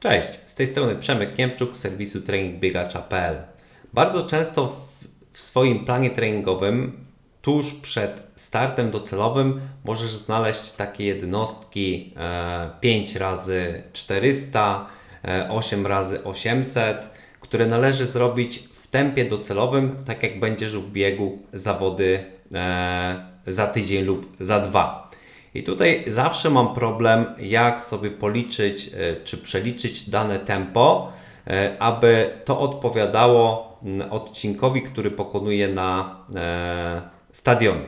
Cześć, z tej strony Przemek Niemczuk z serwisu treningbiegacza.pl. Bardzo często w, w swoim planie treningowym, tuż przed startem docelowym, możesz znaleźć takie jednostki e, 5 razy 400, e, 8 razy 800, które należy zrobić w tempie docelowym, tak jak będziesz w biegu zawody e, za tydzień lub za dwa. I tutaj zawsze mam problem, jak sobie policzyć e, czy przeliczyć dane tempo, e, aby to odpowiadało mm, odcinkowi, który pokonuję na e, stadionie.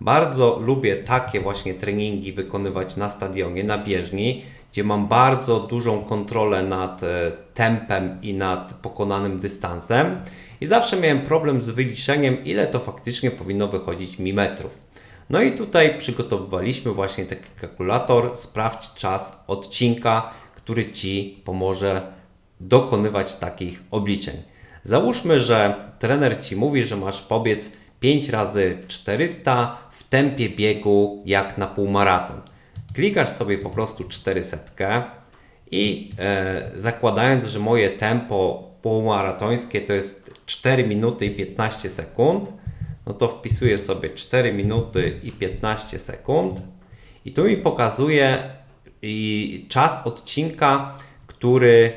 Bardzo lubię takie właśnie treningi wykonywać na stadionie, na bieżni, gdzie mam bardzo dużą kontrolę nad tempem i nad pokonanym dystansem. I zawsze miałem problem z wyliczeniem, ile to faktycznie powinno wychodzić mi metrów. No i tutaj przygotowywaliśmy właśnie taki kalkulator. Sprawdź czas odcinka, który Ci pomoże dokonywać takich obliczeń. Załóżmy, że trener Ci mówi, że masz pobiec 5 razy 400 w tempie biegu jak na półmaraton. Klikasz sobie po prostu 400 i e, zakładając, że moje tempo półmaratońskie to jest 4 minuty i 15 sekund, no to wpisuję sobie 4 minuty i 15 sekund i tu mi pokazuje i czas odcinka, który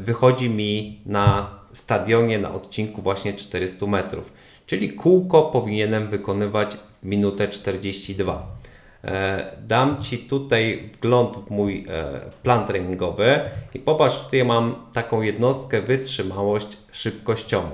wychodzi mi na stadionie na odcinku właśnie 400 metrów. Czyli kółko powinienem wykonywać w minutę 42. E, Dam Ci tutaj wgląd w mój e, plan treningowy i popatrz, tutaj mam taką jednostkę wytrzymałość szybkościową.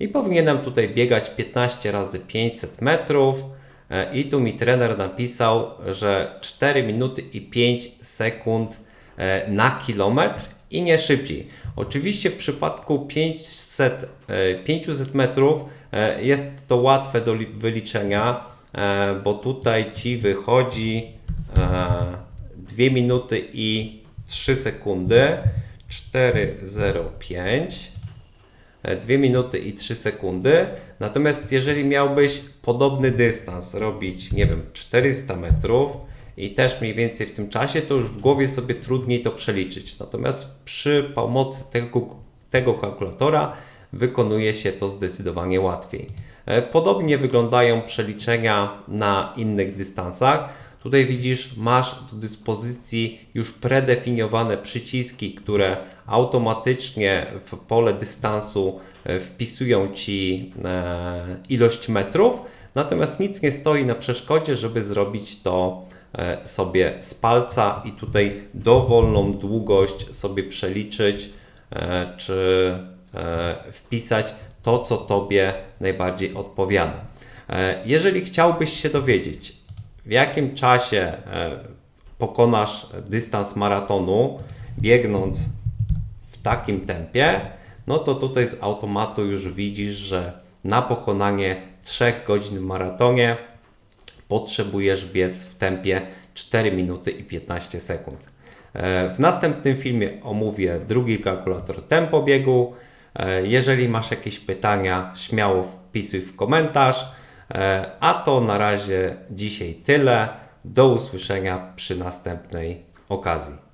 I powinienem tutaj biegać 15 razy 500 metrów. E, I tu mi trener napisał, że 4 minuty i 5 sekund e, na kilometr i nie szybciej. Oczywiście w przypadku 500, e, 500 metrów e, jest to łatwe do li- wyliczenia, bo tutaj Ci wychodzi e, 2 minuty i 3 sekundy. 4,05 2 minuty i 3 sekundy. Natomiast jeżeli miałbyś podobny dystans robić, nie wiem, 400 metrów i też mniej więcej w tym czasie, to już w głowie sobie trudniej to przeliczyć. Natomiast przy pomocy tego, tego kalkulatora wykonuje się to zdecydowanie łatwiej. E, Podobnie wyglądają przeliczenia na innych dystansach. Tutaj widzisz, masz do dyspozycji już predefiniowane przyciski, które automatycznie w pole dystansu e, wpisują Ci e, ilość metrów, natomiast nic nie stoi na przeszkodzie, żeby zrobić to e, sobie z palca i tutaj dowolną długość sobie przeliczyć, czy wpisać to, co Tobie najbardziej odpowiada. Jeżeli chciałbyś się dowiedzieć, w jakim czasie e, pokonasz dystans maratonu, biegnąc w takim tempie, no to tutaj z automatu już widzisz, że na pokonanie 3 godzin w maratonie potrzebujesz biec w tempie 4 minuty i 15 sekund. E, W następnym filmie omówię drugi kalkulator tempo biegu. E, Jeżeli masz jakieś pytania, śmiało wpisuj w komentarz. E, A to na razie dzisiaj tyle. Do usłyszenia przy następnej okazji.